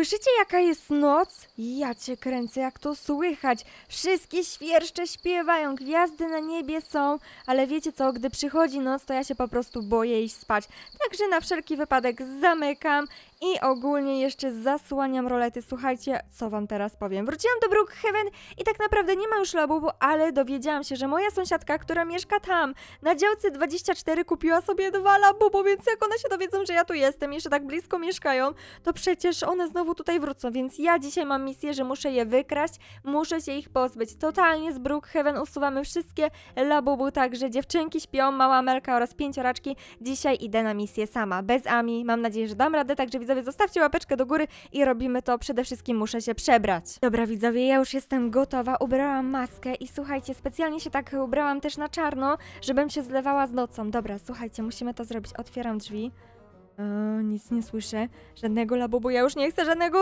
Słyszycie jaka jest noc? Ja cię kręcę, jak to słychać. Wszystkie świerszcze śpiewają, gwiazdy na niebie są, ale wiecie co, gdy przychodzi noc, to ja się po prostu boję iść spać. Także na wszelki wypadek zamykam i ogólnie jeszcze zasłaniam rolety. Słuchajcie, co wam teraz powiem. Wróciłam do Brookhaven i tak naprawdę nie ma już labubu, ale dowiedziałam się, że moja sąsiadka, która mieszka tam, na działce 24 kupiła sobie dwa labubu, więc jak one się dowiedzą, że ja tu jestem, jeszcze tak blisko mieszkają, to przecież one znowu tutaj wrócą, więc ja dzisiaj mam misję, że muszę je wykraść, muszę się ich pozbyć. Totalnie z Brookhaven usuwamy wszystkie labubu, także dziewczynki śpią, mała Amelka oraz pięcioraczki. Dzisiaj idę na misję sama, bez Ami. Mam nadzieję, że dam radę, także widzowie zostawcie łapeczkę do góry i robimy to. Przede wszystkim muszę się przebrać. Dobra widzowie, ja już jestem gotowa, ubrałam maskę i słuchajcie, specjalnie się tak ubrałam też na czarno, żebym się zlewała z nocą. Dobra, słuchajcie, musimy to zrobić. Otwieram drzwi. E, nic nie słyszę. Żadnego labubu. Ja już nie chcę żadnego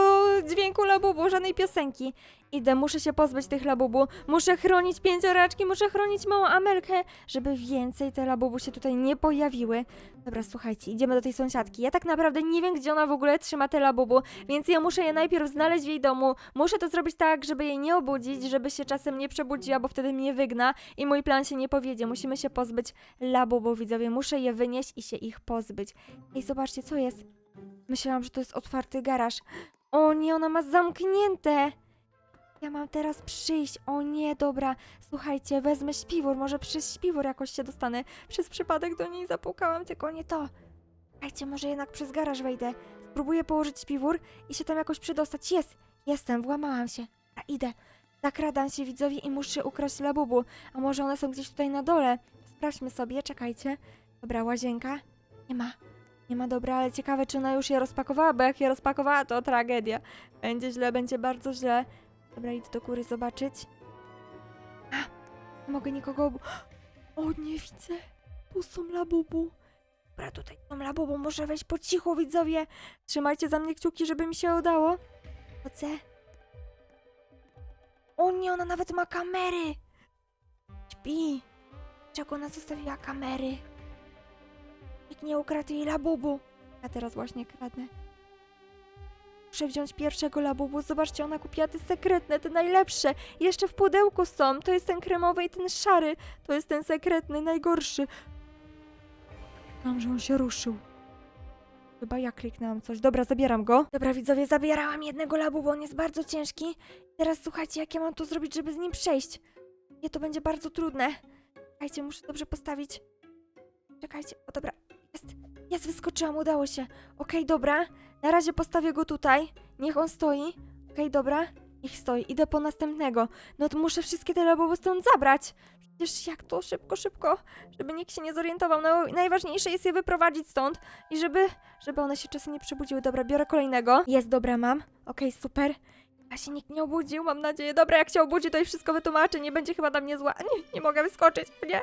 dźwięku labubu, żadnej piosenki. Idę, muszę się pozbyć tych labubu. Muszę chronić pięcioraczki, muszę chronić małą Amelkę, żeby więcej te labubu się tutaj nie pojawiły. Dobra, słuchajcie, idziemy do tej sąsiadki. Ja tak naprawdę nie wiem, gdzie ona w ogóle trzyma te labubu, więc ja muszę je najpierw znaleźć w jej domu. Muszę to zrobić tak, żeby jej nie obudzić, żeby się czasem nie przebudziła, bo wtedy mnie wygna i mój plan się nie powiedzie. Musimy się pozbyć labubu, widzowie. Muszę je wynieść i się ich pozbyć. Ej, zobaczcie, co jest. Myślałam, że to jest otwarty garaż. O nie, ona ma zamknięte. Ja mam teraz przyjść. O nie, dobra. Słuchajcie, wezmę śpiwór. Może przez śpiwór jakoś się dostanę. Przez przypadek do niej zapukałam, tylko nie to. Słuchajcie, może jednak przez garaż wejdę. Spróbuję położyć śpiwór i się tam jakoś przydostać. Jest, jestem, włamałam się. A idę. Zakradam się widzowie i muszę ukraść labubu. A może one są gdzieś tutaj na dole? Sprawdźmy sobie, czekajcie. Dobra, łazienka. Nie ma. Nie ma dobra, ale ciekawe, czy ona już je rozpakowała, bo jak je rozpakowała, to tragedia. Będzie źle, będzie bardzo źle. Dobra, do góry zobaczyć. A, mogę nikogo. O, nie widzę. Tu są labubu. Dobra, tutaj są labubu, muszę wejść po cichu, widzowie. Trzymajcie za mnie kciuki, żeby mi się udało. Chodzę. O nie, ona nawet ma kamery. Śpi. Czego ona zostawiła kamery? Nikt nie ukradł jej labubu. Ja teraz właśnie kradnę. Muszę pierwszego labubu. Zobaczcie, ona kupiła te sekretne, te najlepsze. Jeszcze w pudełku są. To jest ten kremowy i ten szary. To jest ten sekretny, najgorszy. Mam, że on się ruszył. Chyba ja kliknęłam coś. Dobra, zabieram go. Dobra, widzowie, zabierałam jednego labubu, on jest bardzo ciężki. Teraz słuchajcie, jak ja mam to zrobić, żeby z nim przejść. Nie, to będzie bardzo trudne. Czekajcie, muszę dobrze postawić. Czekajcie, o dobra, jest, jest, wyskoczyłam, udało się. Okej, dobra, na razie postawię go tutaj, niech on stoi. Okej, dobra, niech stoi, idę po następnego. No to muszę wszystkie te labubu stąd zabrać. Przecież jak to, szybko, szybko, żeby nikt się nie zorientował. No, najważniejsze jest je wyprowadzić stąd i żeby, żeby one się czasem nie przebudziły. Dobra, biorę kolejnego. Jest, dobra, mam. Okej, super. A się nikt nie obudził, mam nadzieję. Dobra, jak się obudzi, to i wszystko wytłumaczy. Nie będzie chyba na mnie zła. Nie, nie mogę wyskoczyć, nie?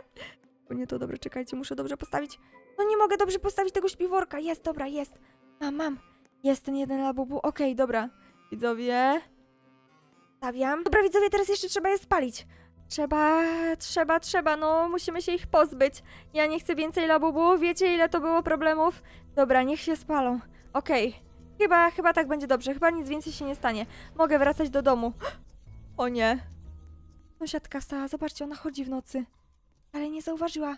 Bo nie to dobrze, czekajcie, muszę dobrze postawić. No nie mogę dobrze postawić tego śpiworka. Jest, dobra, jest. Mam, mam. Jest ten jeden labubu. Okej, dobra. Widzowie. Stawiam. Dobra, widzowie, teraz jeszcze trzeba je spalić. Trzeba, trzeba, trzeba, no musimy się ich pozbyć. Ja nie chcę więcej labubu, wiecie ile to było problemów? Dobra, niech się spalą. Okej. Chyba, chyba tak będzie dobrze, chyba nic więcej się nie stanie. Mogę wracać do domu. O nie. Sąsiadka stała, zobaczcie, ona chodzi w nocy. Ale nie zauważyła.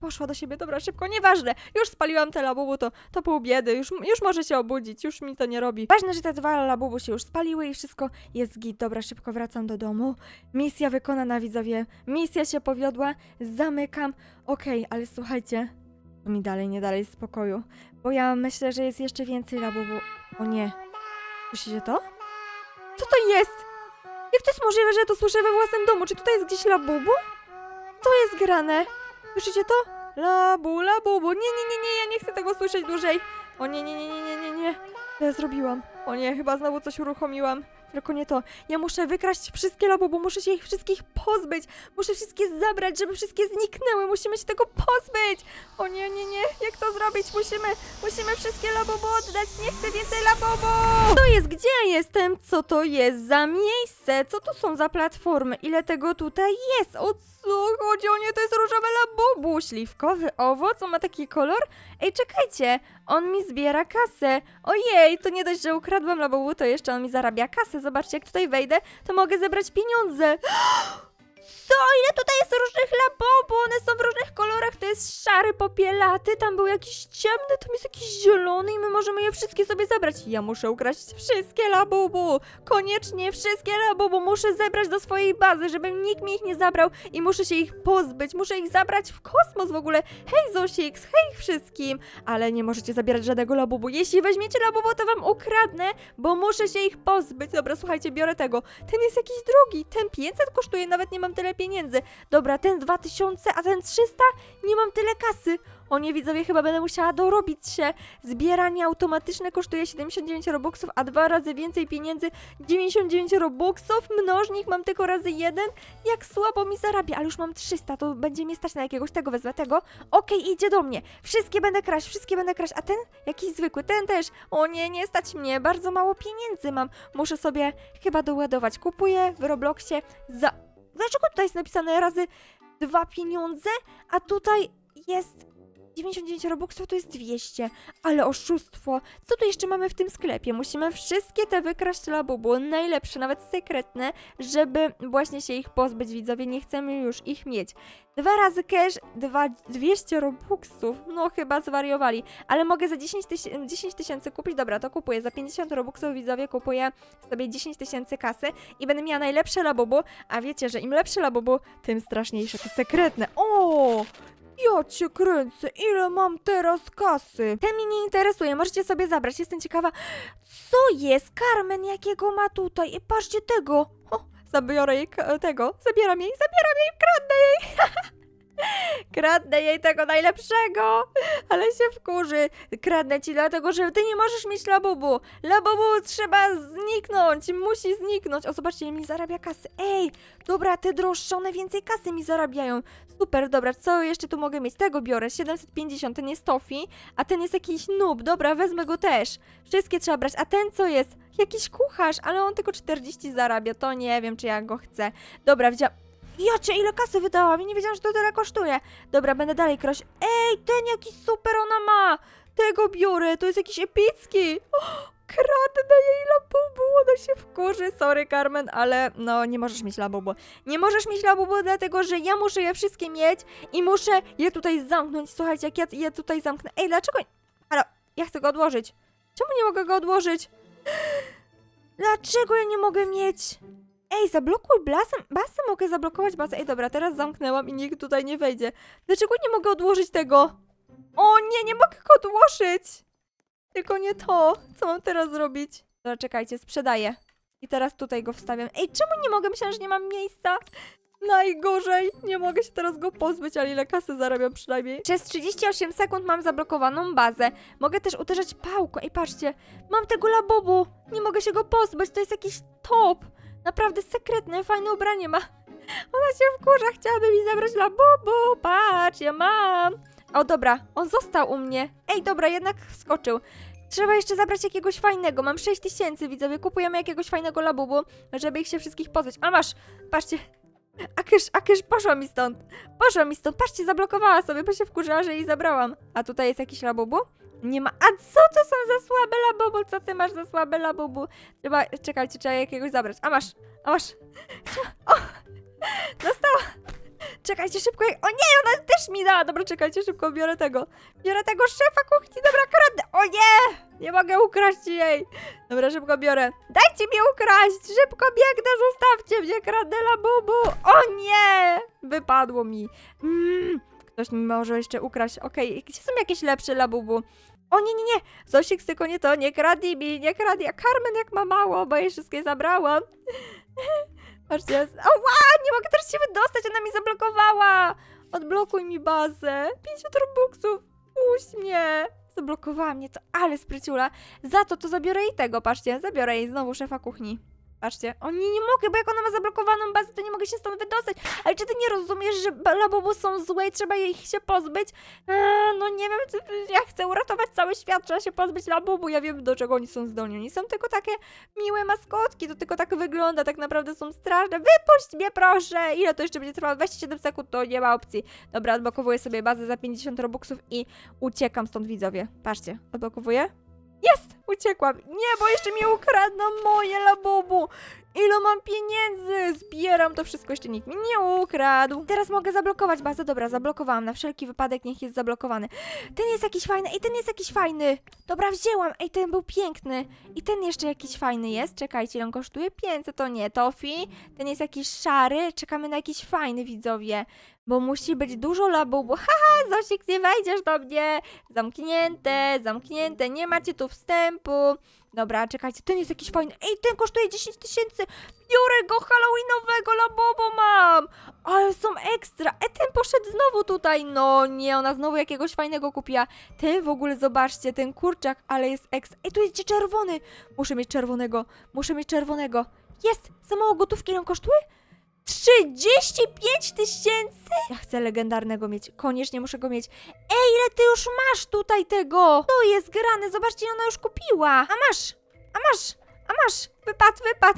Poszła do siebie, dobra, szybko, nieważne. Już spaliłam te labubu, to, to pół biedy, już, już może się obudzić, już mi to nie robi. Ważne, że te dwa labubu się już spaliły i wszystko jest git. Dobra, szybko wracam do domu. Misja wykonana, widzowie. Misja się powiodła, zamykam. Okej, ale słuchajcie, mi dalej nie dalej spokoju, bo ja myślę, że jest jeszcze więcej labubu. O nie. Słyszycie to? Co to jest? Jak to jest możliwe, że to słyszę we własnym domu? Czy tutaj jest gdzieś labubu? Co jest grane? Słyszycie to? Labu, labubu. Nie, nie, nie, nie, ja nie chcę tego słyszeć dłużej. O nie, nie, nie, nie, nie, nie, nie. Ja zrobiłam? O nie, chyba znowu coś uruchomiłam. Tylko nie to. Ja muszę wykraść wszystkie labubu, muszę się ich wszystkich pozbyć. Muszę wszystkie zabrać, żeby wszystkie zniknęły. Musimy się tego pozbyć. O nie, nie, nie. Jak to zrobić? Musimy, musimy wszystkie labubu oddać. Nie chcę więcej labubu. To jest, gdzie ja jestem? Co to jest za miejsce? Co to są za platformy? Ile tego tutaj jest? O co chodzi? O nie, to jest różowe labubu. Śliwkowy owoc, on ma taki kolor. Ej, czekajcie. On mi zbiera kasę. Ojej, to nie dość, że ukradłam Labubu, to jeszcze on mi zarabia kasę. Zobaczcie, jak tutaj wejdę, to mogę zebrać pieniądze. Co? Ile tutaj jest różnych labobu? One są w różnych kolorach. To jest szary, popielaty, tam był jakiś ciemny, tam jest jakiś zielony i my możemy je wszystkie sobie zabrać. Ja muszę ukraść wszystkie labubu. Koniecznie wszystkie labubu muszę zebrać do swojej bazy, żeby nikt mi ich nie zabrał i muszę się ich pozbyć. Muszę ich zabrać w kosmos w ogóle. Hej Zosiks, hej wszystkim. Ale nie możecie zabierać żadnego labubu. Jeśli weźmiecie labubu, to wam ukradnę, bo muszę się ich pozbyć. Dobra, słuchajcie, biorę tego. Ten jest jakiś drogi. Ten 500 kosztuje, nawet nie mam tyle pieniędzy. Dobra, ten 2000, a ten 300? Nie mam tyle kasy. O nie, widzowie, chyba będę musiała dorobić się. Zbieranie automatyczne kosztuje 79 robuxów, a dwa razy więcej pieniędzy 99 robuxów. Mnożnik mam tylko razy jeden. Jak słabo mi zarabia, ale już mam 300, to będzie mnie stać na jakiegoś tego, wezmę tego. Okej, idzie do mnie. Wszystkie będę kraść, wszystkie będę kraść, a ten jakiś zwykły, ten też. O nie, nie stać mnie, bardzo mało pieniędzy mam. Muszę sobie chyba doładować. Kupuję w Robloxie za... Dlaczego tutaj jest napisane razy dwa pieniądze, a tutaj jest 99 robuxów, to jest 200. Ale oszustwo. Co tu jeszcze mamy w tym sklepie? Musimy wszystkie te wykraść labubu, najlepsze, nawet sekretne, żeby właśnie się ich pozbyć, widzowie. Nie chcemy już ich mieć. Dwa razy cash, dwa, 200 robuxów. No chyba zwariowali. Ale mogę za 10 tysięcy 10 tysięcy kupić. Dobra, to kupuję. Za 50 robuxów, widzowie, kupuję sobie 10 tysięcy kasy i będę miała najlepsze labubu. A wiecie, że im lepsze labubu, tym straszniejsze te sekretne. O! Ja cię kręcę, ile mam teraz kasy? Ten mnie nie interesuje, możecie sobie zabrać, jestem ciekawa, co jest Carmen, jakiego ma tutaj? I patrzcie tego! O, zabiorę jej tego, zabieram jej, zabieram jej, kradnę jej! Kradnę jej tego najlepszego, ale się wkurzy. Kradnę ci dlatego, że ty nie możesz mieć labubu. Labubu trzeba zniknąć, musi zniknąć. O, zobaczcie, mi zarabia kasy. Ej, dobra, te droższe, one więcej kasy mi zarabiają. Super, dobra, co jeszcze tu mogę mieć? Tego biorę, 750, ten jest Tofi, a ten jest jakiś noob, dobra, wezmę go też. Wszystkie trzeba brać, a ten co jest? Jakiś kucharz, ale on tylko 40 zarabia, to nie wiem, czy ja go chcę. Dobra, wziąłem... Jocie, ile kasy wydałam i nie wiedziałam, że to tyle kosztuje. Dobra, będę dalej kroś. Ej, ten jakiś super ona ma! Tego biorę, to jest jakiś epicki. O, kradnę jej labubu, ona się wkurzy. Sorry, Carmen, ale no, nie możesz mieć labubu. Nie możesz mieć labubu, dlatego że ja muszę je wszystkie mieć i muszę je tutaj zamknąć. Słuchajcie, jak ja je tutaj zamknę. Ej, dlaczego... Ale ja chcę go odłożyć. Czemu nie mogę go odłożyć? Dlaczego ja nie mogę mieć? Ej, zablokuj blasem. Basę mogę zablokować basę. Ej, dobra, teraz zamknęłam i nikt tutaj nie wejdzie. Dlaczego nie mogę odłożyć tego? O nie, nie mogę go odłożyć! Tylko nie to. Co mam teraz zrobić? Dobra, czekajcie, sprzedaję. I teraz tutaj go wstawiam. Ej, czemu nie mogę? Myślałam, że nie mam miejsca. Najgorzej. Nie mogę się teraz go pozbyć, ale ile kasy zarabiam przynajmniej. Przez 38 sekund mam zablokowaną bazę. Mogę też uderzać pałką. Ej, patrzcie. Mam tego labubu. Nie mogę się go pozbyć. To jest jakiś top. Naprawdę sekretne, fajne ubranie ma. Ona się wkurza, chciałaby mi zabrać labubu. Patrz, ja mam. O, dobra, on został u mnie. Ej, dobra, jednak wskoczył. Trzeba jeszcze zabrać jakiegoś fajnego. Mam 6 tysięcy, widzowie. Kupujemy jakiegoś fajnego labubu, żeby ich się wszystkich pozbyć. A masz, patrzcie. Akysz, Akysz, poszła mi stąd. Poszła mi stąd. Patrzcie, zablokowała sobie, bo się wkurzyła, że jej zabrałam. A tutaj jest jakiś labubu? Nie ma. A co to są za słabe labubu? Co ty masz za słabe labubu? Trzeba, czekajcie, trzeba jakiegoś zabrać. A masz, a masz. O! Dostała. Czekajcie, szybko. O nie, ona też mi dała. Dobra, czekajcie, szybko biorę tego. Biorę tego szefa kuchni. Dobra, kradnę. O nie! Nie mogę ukraść jej. Dobra, szybko biorę. Dajcie mi ukraść. Szybko biegnę, zostawcie mnie. Kradnę labubu. O nie! Wypadło mi. Mm, ktoś mi może jeszcze ukraść. Okej, gdzie są jakieś lepsze labubu? O nie, nie, nie! Zosik, tylko nie to, nie kradnij mi, nie kradnij. A Carmen jak ma mało, bo jej wszystkie zabrałam. Patrzcie, ała, nie mogę teraz się wydostać, ona mi zablokowała. Odblokuj mi bazę. 50 robuxów, puść mnie. Zablokowała mnie to, ale spryciula. Za to to zabiorę jej tego, patrzcie, zabiorę jej znowu szefa kuchni. Patrzcie. O nie, nie mogę, bo jak ona ma zablokowaną bazę, to nie mogę się stąd wydostać. Ale czy ty nie rozumiesz, że labubu są złe i trzeba ich się pozbyć? Eee, no nie wiem, czy, ja chcę uratować cały świat, trzeba się pozbyć labubu. Ja wiem, do czego oni są zdolni. Oni są tylko takie miłe maskotki, to tylko tak wygląda, tak naprawdę są straszne. Wypuść mnie, proszę! Ile to jeszcze będzie trwało? 27 sekund, to nie ma opcji. Dobra, odblokowuję sobie bazę za 50 robuxów i uciekam stąd, widzowie. Patrzcie, odblokowuję. Jest! Uciekłam. Nie, bo jeszcze mi ukradną moje labubu. Ile mam pieniędzy? Zbieram to wszystko, jeszcze nikt mi nie ukradł. Teraz mogę zablokować bazę. Dobra, zablokowałam. Na wszelki wypadek niech jest zablokowany. Ten jest jakiś fajny. Ej, ten jest jakiś fajny. Dobra, wzięłam. Ej, ten był piękny. I ten jeszcze jakiś fajny jest. Czekajcie, ile on kosztuje? 500 to nie. Tofi. Ten jest jakiś szary. Czekamy na jakiś fajny, widzowie. Bo musi być dużo labubu. Haha, Zosik, nie wejdziesz do mnie. Zamknięte, zamknięte. Nie macie tu wstępu. Dobra, czekajcie, ten jest jakiś fajny. Ej, ten kosztuje 10 tysięcy. Biorę go, halloweenowego labubu mam. Ale są ekstra. E, ten poszedł znowu tutaj. No nie, ona znowu jakiegoś fajnego kupiła. Ten w ogóle, zobaczcie, ten kurczak, ale jest ekstra. Ej, tu jest czerwony. Muszę mieć czerwonego. Muszę mieć czerwonego. Jest! Za mało gotówki ile on kosztuje? 35 tysięcy? Ja chcę legendarnego mieć. Koniecznie muszę go mieć. Ej, ile ty już masz tutaj tego? To jest grane. Zobaczcie, ona już kupiła. A masz! A masz! A masz! Wypad, wypad!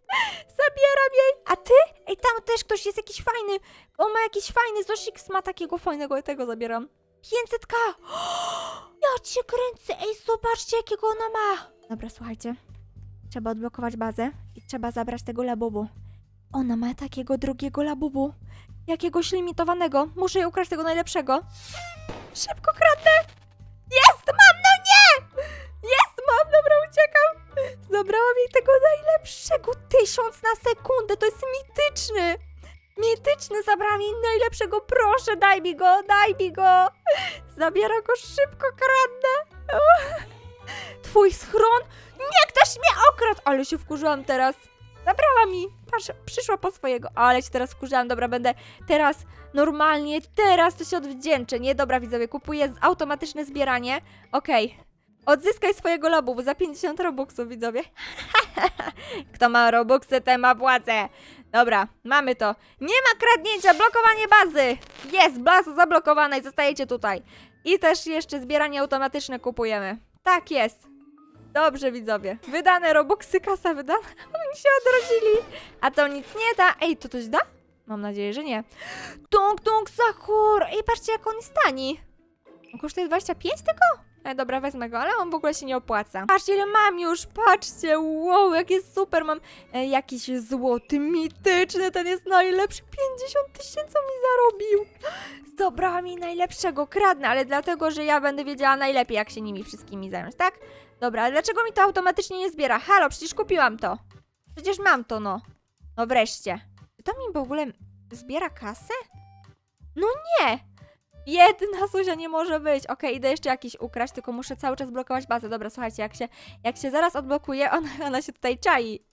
Zabieram jej! A ty? Ej, tam też ktoś jest jakiś fajny. On ma jakiś fajny. Zosiks ma takiego fajnego, tego zabieram. 500k! Ja cię kręcę! Ej, zobaczcie, jakiego ona ma! Dobra, słuchajcie. Trzeba odblokować bazę i trzeba zabrać tego labubu. Ona ma takiego drugiego labubu. Jakiegoś limitowanego. Muszę jej ukraść tego najlepszego. Szybko kradnę! Jest! Mam! No nie! Jest! Mam! Dobra, uciekam! Zabrałam jej tego najlepszego. Tysiąc na sekundę. To jest mityczny. Mityczny. Zabrałam jej najlepszego. Proszę, daj mi go. Daj mi go. Zabieram go szybko. Kradnę. Twój schron? Nie, ktoś mnie okradł! Ale się wkurzyłam teraz. Zabrała mi. Patrz, przyszła po swojego. Ale się teraz wkurzałam. Dobra, będę teraz normalnie. Teraz to się odwdzięczę. Nie, dobra, widzowie. Kupuję automatyczne zbieranie. Okej. Odzyskaj swojego lobu za 50 robuxów, widzowie. Kto ma robuxy, ten ma władzę. Dobra, mamy to. Nie ma kradnięcia, blokowanie bazy. Jest, baza zablokowana i zostajecie tutaj. I też jeszcze zbieranie automatyczne kupujemy. Tak jest. Dobrze, widzowie. Wydane robuxy, kasa wydana. Oni się odrodzili. A to nic nie da. Ej, to coś da? Mam nadzieję, że nie. Tung, tung, Sahur. Ej, patrzcie, jak on jest tani. On kosztuje 25 tylko? E, dobra, wezmę go, ale on w ogóle się nie opłaca. Patrzcie, ile mam już, patrzcie, wow, jak jest super, mam e, jakiś złoty, mityczny, ten jest najlepszy, 50 tysięcy mi zarobił. Zabrała mi najlepszego, kradnę, ale dlatego, że ja będę wiedziała najlepiej, jak się nimi wszystkimi zająć, tak? Dobra, ale dlaczego mi to automatycznie nie zbiera? Halo, przecież kupiłam to. Przecież mam to, no. No wreszcie. Czy to mi w ogóle zbiera kasę? No nie! Jedna Zuzia nie może być. Okej, idę jeszcze jakiś ukraść, tylko muszę cały czas blokować bazę. Dobra, słuchajcie, jak się, jak się zaraz odblokuje, ona, ona się tutaj czai.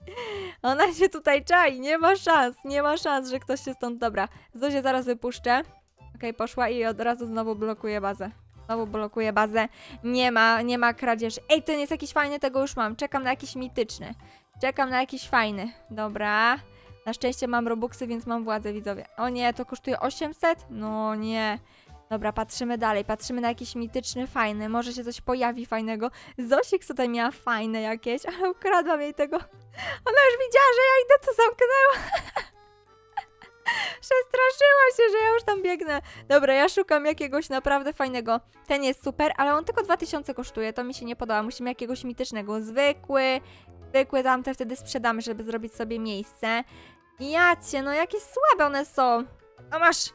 Ona się tutaj czai. Nie ma szans, nie ma szans, że ktoś się stąd... Dobra, Zuzię zaraz wypuszczę. Okej, poszła i od razu znowu blokuje bazę. Znowu blokuje bazę. Nie ma, nie ma kradzieży. Ej, ten jest jakiś fajny, tego już mam. Czekam na jakiś mityczny. Czekam na jakiś fajny. Dobra. Na szczęście mam robuxy, więc mam władzę, widzowie. O nie, to kosztuje 800? No nie. Dobra, patrzymy dalej, patrzymy na jakiś mityczny, fajny, może się coś pojawi fajnego. Zosik tutaj miała fajne jakieś, ale ukradłam jej tego. Ona już widziała, że ja idę, to zamknęła. Przestraszyła się, że ja już tam biegnę. Dobra, ja szukam jakiegoś naprawdę fajnego. Ten jest super, ale on tylko 2000 kosztuje, to mi się nie podoba. Musimy jakiegoś mitycznego. Zwykły, zwykły tamte wtedy sprzedamy, żeby zrobić sobie miejsce. Jacie, no jakie słabe one są. A masz,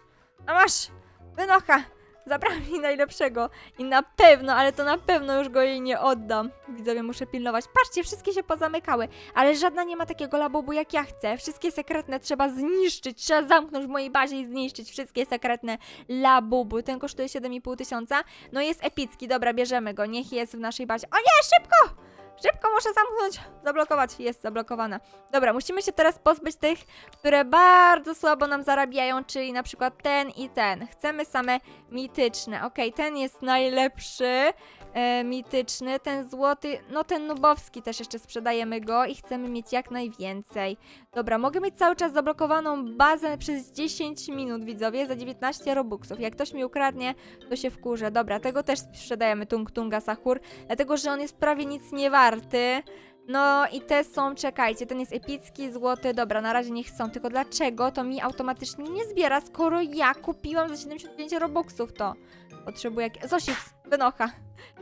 a masz, wynocha. Zabrałam mi najlepszego i na pewno, ale to na pewno już go jej nie oddam. Widzowie, muszę pilnować. Patrzcie, wszystkie się pozamykały, ale żadna nie ma takiego labubu jak ja chcę. Wszystkie sekretne trzeba zniszczyć, trzeba zamknąć w mojej bazie i zniszczyć wszystkie sekretne labubu. Ten kosztuje 7,5 tysiąca. No jest epicki, dobra, bierzemy go, niech jest w naszej bazie. O nie, szybko! Szybko muszę zamknąć, zablokować. Jest zablokowana. Dobra, musimy się teraz pozbyć tych, które bardzo słabo nam zarabiają, czyli na przykład ten i ten. Chcemy same mityczne. Okej, ten jest najlepszy. E, mityczny, ten złoty, no ten nubowski też jeszcze sprzedajemy go i chcemy mieć jak najwięcej. Dobra, mogę mieć cały czas zablokowaną bazę przez 10 minut, widzowie, za 19 robuxów. Jak ktoś mi ukradnie, to się wkurzę. Dobra, tego też sprzedajemy Tung Tunga Sahur, dlatego że on jest prawie nic nie warty. No i te są, czekajcie, ten jest epicki, złoty, dobra, na razie nie chcą, tylko dlaczego to mi automatycznie nie zbiera, skoro ja kupiłam za 75 robuxów to. Potrzebuję. Zosik, wynocha.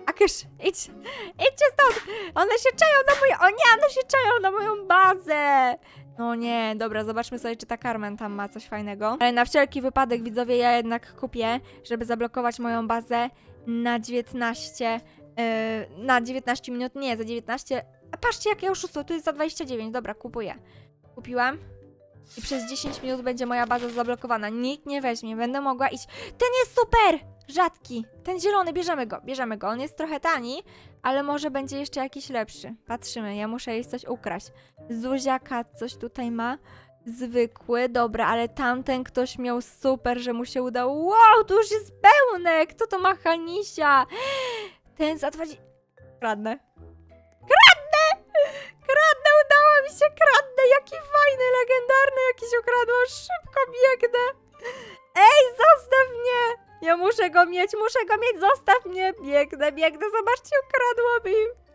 Akysz, idź, idźcie stąd, one się czają na moje, o nie, one się czają na moją bazę. No nie, dobra, zobaczmy sobie, czy ta Carmen tam ma coś fajnego. Ale na wszelki wypadek, widzowie, ja jednak kupię, żeby zablokować moją bazę na 19, yy, na 19 minut, nie, za 19, a patrzcie, jakie oszustwo, tu jest za 29, dobra, kupuję. Kupiłam. I przez 10 minut będzie moja baza zablokowana. Nikt nie weźmie, będę mogła iść. Ten jest super! Rzadki. Ten zielony, bierzemy go, bierzemy go. On jest trochę tani, ale może będzie jeszcze jakiś lepszy. Patrzymy, ja muszę jej coś ukraść. Zuziaka coś tutaj ma. Zwykły, dobra, ale tamten ktoś miał super, że mu się udało. Wow, tu już jest pełne! Kto to ma Hanisia? Ten za 20... Kradnę. Kradnę! Kradnę, udało mi się, kradnę! Jaki fajny, legendarny jakiś ukradłam. Szybko biegnę. Ej, zostaw mnie! Ja muszę go mieć, muszę go mieć, zostaw mnie! Biegnę, biegnę, zobaczcie, ukradłam im.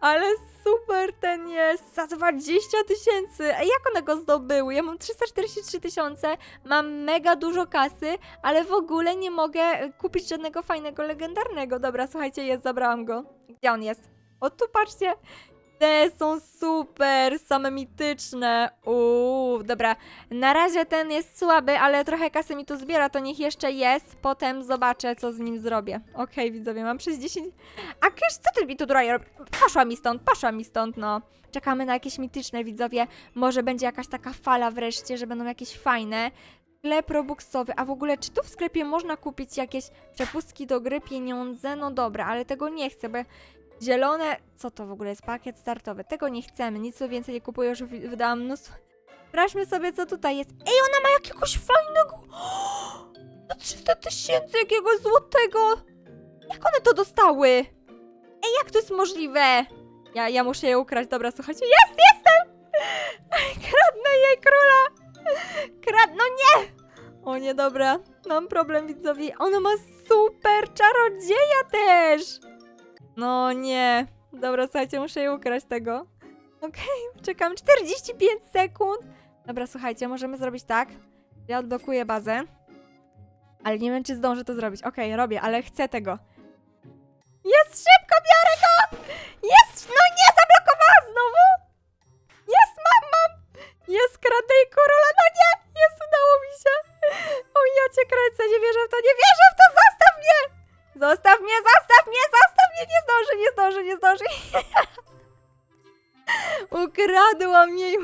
Ale super ten jest, za 20 tysięcy. Jak one go zdobyły? Ja mam 343 tysiące, mam mega dużo kasy, ale w ogóle nie mogę e, kupić żadnego fajnego, legendarnego. Dobra, słuchajcie, jest, zabrałam go. Gdzie on jest? O, tu patrzcie. Te są super, same mityczne. Uuu, dobra. Na razie ten jest słaby, ale trochę kasy mi tu zbiera, to niech jeszcze jest. Potem zobaczę, co z nim zrobię. Okej, widzowie, mam przez 10... A Kysz, co ty mi tu droje? Poszła mi stąd, poszła mi stąd, no. Czekamy na jakieś mityczne, widzowie. Może będzie jakaś taka fala wreszcie, że będą jakieś fajne. Sklep robuxowy, a w ogóle czy tu w sklepie można kupić jakieś przepustki do gry, pieniądze? No dobra, ale tego nie chcę, bo Zielone, co to w ogóle jest pakiet startowy? Tego nie chcemy, nic więcej nie kupuję, już wydałam mnóstwo. Sprawdźmy sobie, co tutaj jest. Ej, ona ma jakiegoś fajnego... Za 300 tysięcy jakiegoś złotego! Jak one to dostały? Ej, jak to jest możliwe? Ja, ja muszę je ukraść, dobra, słuchajcie. Jest, jestem! Kradnę jej króla! Krad... No nie! O nie, dobra. Mam problem, widzowie. Ona ma super czarodzieja też! No nie. Dobra, słuchajcie, muszę jej ukraść tego. Okej, czekam 45 sekund. Dobra, słuchajcie, możemy zrobić tak. Ja odblokuję bazę. Ale nie wiem, czy zdążę to zrobić. Okej, robię, ale chcę tego. Jest, szybko biorę go! Jest, no nie, zablokowała znowu! Jest, mam, mam! Jest, kradę i korola, no nie! Jest, udało mi się! O, ja cię kręcę, nie wierzę w to, nie wierzę w to, zostaw mnie! Zostaw mnie, zostaw mnie, zostaw mnie, nie zdążę, nie zdążę, nie zdążę. Ukradłam jej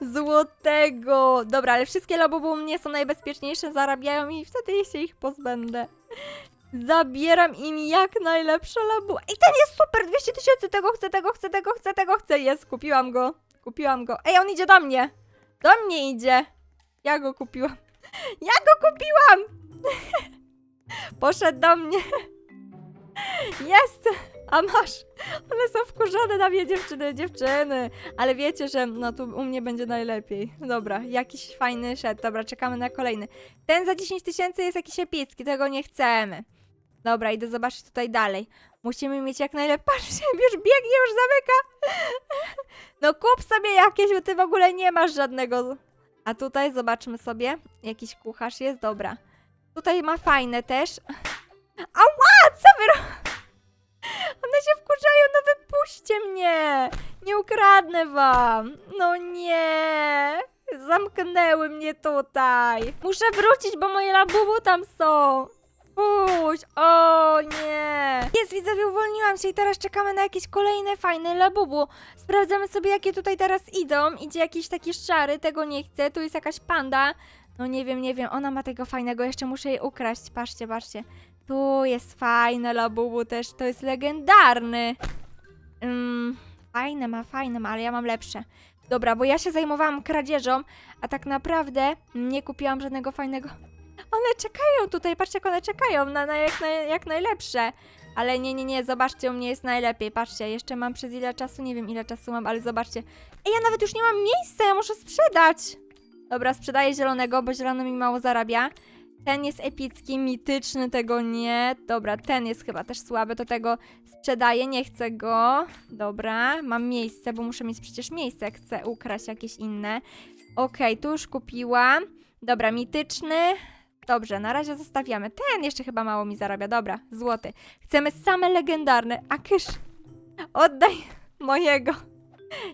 złotego. Dobra, ale wszystkie labubu mnie są najbezpieczniejsze, zarabiają i wtedy się ich pozbędę. Zabieram im jak najlepsze labu. I ten jest super, 200 tysięcy, tego chcę, tego chcę, tego chcę, tego chcę. Jest, kupiłam go, kupiłam go. Ej, on idzie do mnie. Do mnie idzie. Ja go kupiłam. Ja go kupiłam! Poszedł do mnie. Jest! A masz! One są wkurzone na mnie, dziewczyny, dziewczyny. Ale wiecie, że no tu u mnie będzie najlepiej. Dobra, jakiś fajny szedł. Dobra, czekamy na kolejny. Ten za 10 tysięcy jest jakiś epicki, tego nie chcemy. Dobra, idę zobaczyć tutaj dalej. Musimy mieć jak najlepiej. Patrzcie, już biegnie, już zamyka. No kup sobie jakieś, bo ty w ogóle nie masz żadnego. A tutaj zobaczmy sobie. Jakiś kucharz jest, dobra. Tutaj ma fajne też. Ała, co wy. One się wkurzają, no wypuśćcie mnie! Nie ukradnę wam! No nie! Zamknęły mnie tutaj! Muszę wrócić, bo moje labubu tam są! Puść! O nie! Jest, widzowie, uwolniłam się i teraz czekamy na jakieś kolejne fajne labubu. Sprawdzamy sobie, jakie tutaj teraz idą. Idzie jakiś taki szary, tego nie chcę. Tu jest jakaś panda. No nie wiem, nie wiem, ona ma tego fajnego, jeszcze muszę jej ukraść. Patrzcie, patrzcie. Tu jest fajne labubu też, to jest legendarny. Ym, fajne ma, fajne ma, ale ja mam lepsze. Dobra, bo ja się zajmowałam kradzieżą, a tak naprawdę nie kupiłam żadnego fajnego. One czekają tutaj, patrzcie jak one czekają na, na jak, na, jak najlepsze. Ale nie, nie, nie, zobaczcie, u mnie jest najlepiej. Patrzcie, jeszcze mam przez ile czasu, nie wiem ile czasu mam, ale zobaczcie. Ej, ja nawet już nie mam miejsca, ja muszę sprzedać. Dobra, sprzedaję zielonego, bo zielony mi mało zarabia. Ten jest epicki, mityczny, tego nie. Dobra, ten jest chyba też słaby, to tego sprzedaję, nie chcę go. Dobra, mam miejsce, bo muszę mieć przecież miejsce, jak chcę ukraść jakieś inne. Okej, tu już kupiłam. Dobra, mityczny. Dobrze, na razie zostawiamy. Ten jeszcze chyba mało mi zarabia. Dobra, złoty. Chcemy same legendarne. A kysz, oddaj mojego.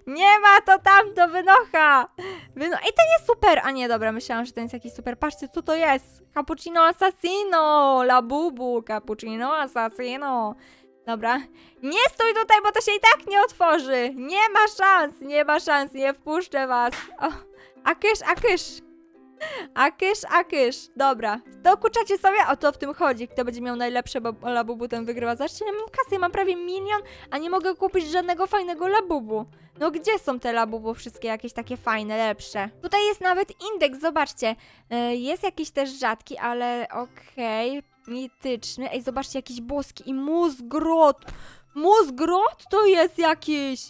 Nie ma to tam do wynocha. Wyno... Ej, ten jest super. A nie, dobra, myślałam, że ten jest jakiś super. Patrzcie, co to jest. Cappuccino assassino. Labubu, cappuccino assassino. Dobra. Nie stój tutaj, bo to się i tak nie otworzy. Nie ma szans, nie ma szans, nie wpuszczę was. O, a kysz, a kysz. A kysz, a kysz. Dobra. Dokuczacie sobie? O to w tym chodzi. Kto będzie miał najlepsze, labubu ten wygrywa. Zobaczcie, ja mam kasę, ja mam prawie milion, a nie mogę kupić żadnego fajnego labubu. No gdzie są te labubu wszystkie jakieś takie fajne, lepsze? Tutaj jest nawet indeks, zobaczcie. E, Jest jakiś też rzadki, ale okej. Mityczny. Ej, zobaczcie, jakiś boski i mózgrot. Mózgrot to jest jakiś.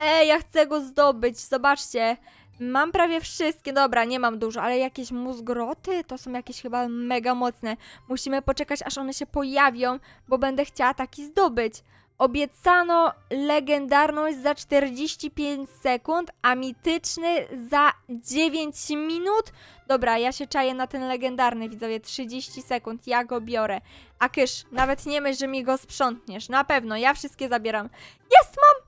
Ej, ja chcę go zdobyć. Zobaczcie. Mam prawie wszystkie, dobra, nie mam dużo, ale jakieś mózgroty to są jakieś chyba mega mocne. Musimy poczekać, aż one się pojawią, bo będę chciała taki zdobyć. Obiecano legendarność za 45 sekund, a mityczny za 9 minut. Dobra, ja się czaję na ten legendarny, widzowie, 30 sekund, ja go biorę. A kysz, nawet nie myśl, że mi go sprzątniesz, na pewno, ja wszystkie zabieram. Jest, mam,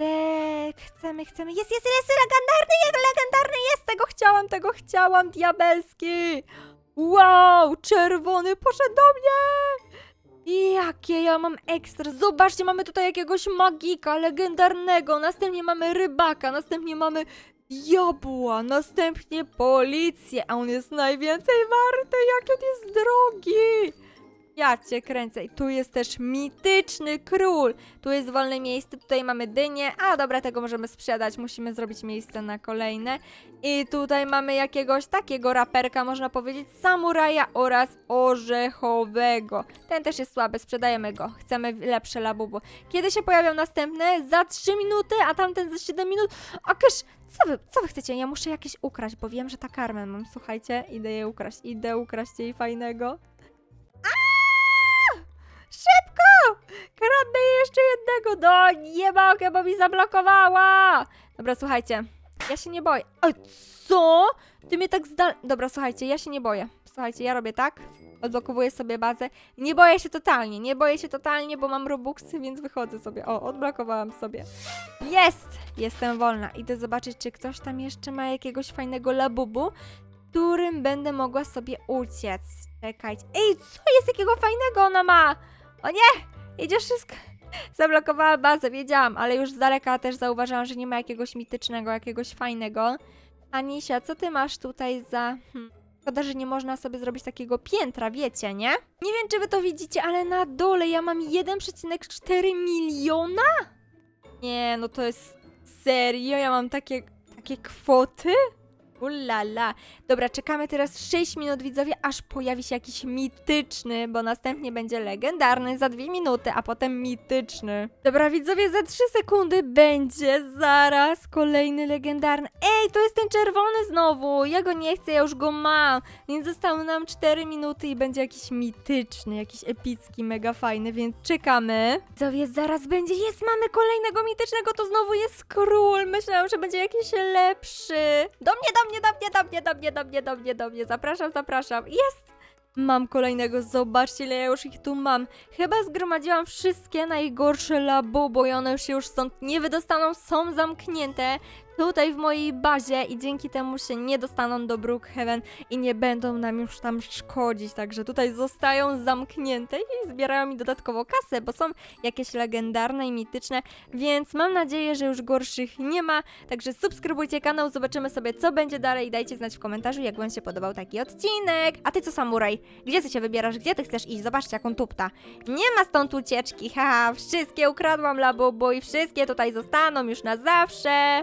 Eee, chcemy, chcemy. Jest, jest, jest, legendarny, jest, legendarny jest! Tego chciałam, tego chciałam, diabelski! Wow, czerwony poszedł do mnie! Jakie ja mam ekstra! Zobaczcie, mamy tutaj jakiegoś magika legendarnego, następnie mamy rybaka, następnie mamy diabła, następnie policję, a on jest najwięcej warty, jak on jest drogi! Ja cię kręcę. I tu jest też mityczny król. Tu jest wolne miejsce, tutaj mamy dynię. A dobra, tego możemy sprzedać. Musimy zrobić miejsce na kolejne. I tutaj mamy jakiegoś takiego raperka, można powiedzieć, samuraja oraz orzechowego. Ten też jest słaby, sprzedajemy go. Chcemy lepsze labubu. Kiedy się pojawią następne? Za 3 minuty, a tamten za 7 minut. A kysz, co wy, co wy chcecie? Ja muszę jakieś ukraść, bo wiem, że ta karmę mam. Słuchajcie, idę je ukraść. Idę ukraść jej fajnego. Szybko! Kradnę jeszcze jednego! No, nie mogę, bo mi zablokowała! Dobra, słuchajcie. Ja się nie boję. Oj, co? Ty mnie tak zdal... Dobra, słuchajcie, ja się nie boję. Słuchajcie, ja robię tak. Odblokowuję sobie bazę. Nie boję się totalnie, nie boję się totalnie, bo mam robuxy, więc wychodzę sobie. O, odblokowałam sobie. Jest! Jestem wolna. Idę zobaczyć, czy ktoś tam jeszcze ma jakiegoś fajnego labubu, którym będę mogła sobie uciec. Czekajcie. Ej, co jest jakiego fajnego ona ma? O nie! Idzie wszystko. Zablokowała bazę, wiedziałam, ale już z daleka też zauważyłam, że nie ma jakiegoś mitycznego, jakiegoś fajnego. Anisia, co ty masz tutaj za... Hmm. Szkoda, że nie można sobie zrobić takiego piętra, wiecie, nie? Nie wiem, czy wy to widzicie, ale na dole ja mam 1,4 miliona? Nie, no to jest serio, ja mam takie, takie kwoty? Ulala. Dobra, czekamy teraz 6 minut, widzowie, aż pojawi się jakiś mityczny, bo następnie będzie legendarny za 2 minuty, a potem mityczny. Dobra, widzowie, za 3 sekundy będzie zaraz kolejny legendarny. Ej, to jest ten czerwony znowu! Ja go nie chcę, ja już go mam. Więc zostały nam 4 minuty i będzie jakiś mityczny, jakiś epicki, mega fajny, więc czekamy. Widzowie, zaraz będzie. Jest, mamy kolejnego mitycznego, to znowu jest król. Myślałam, że będzie jakiś lepszy. Do mnie, do mnie, do mnie, do mnie, do mnie, do mnie, do mnie, do mnie. Zapraszam, zapraszam. Jest! Mam kolejnego, zobaczcie ile ja już ich tu mam. Chyba zgromadziłam wszystkie najgorsze labubu i one już się już stąd nie wydostaną, są zamknięte tutaj w mojej bazie i dzięki temu się nie dostaną do Brookhaven i nie będą nam już tam szkodzić, także tutaj zostają zamknięte i zbierają mi dodatkowo kasę, bo są jakieś legendarne i mityczne, więc mam nadzieję, że już gorszych nie ma, także subskrybujcie kanał, zobaczymy sobie co będzie dalej dajcie znać w komentarzu, jak wam się podobał taki odcinek. A ty co, samuraj? Gdzie ty się wybierasz? Gdzie ty chcesz iść? Zobaczcie, jak on tupta. Nie ma stąd ucieczki, haha, wszystkie ukradłam labubu i wszystkie tutaj zostaną już na zawsze.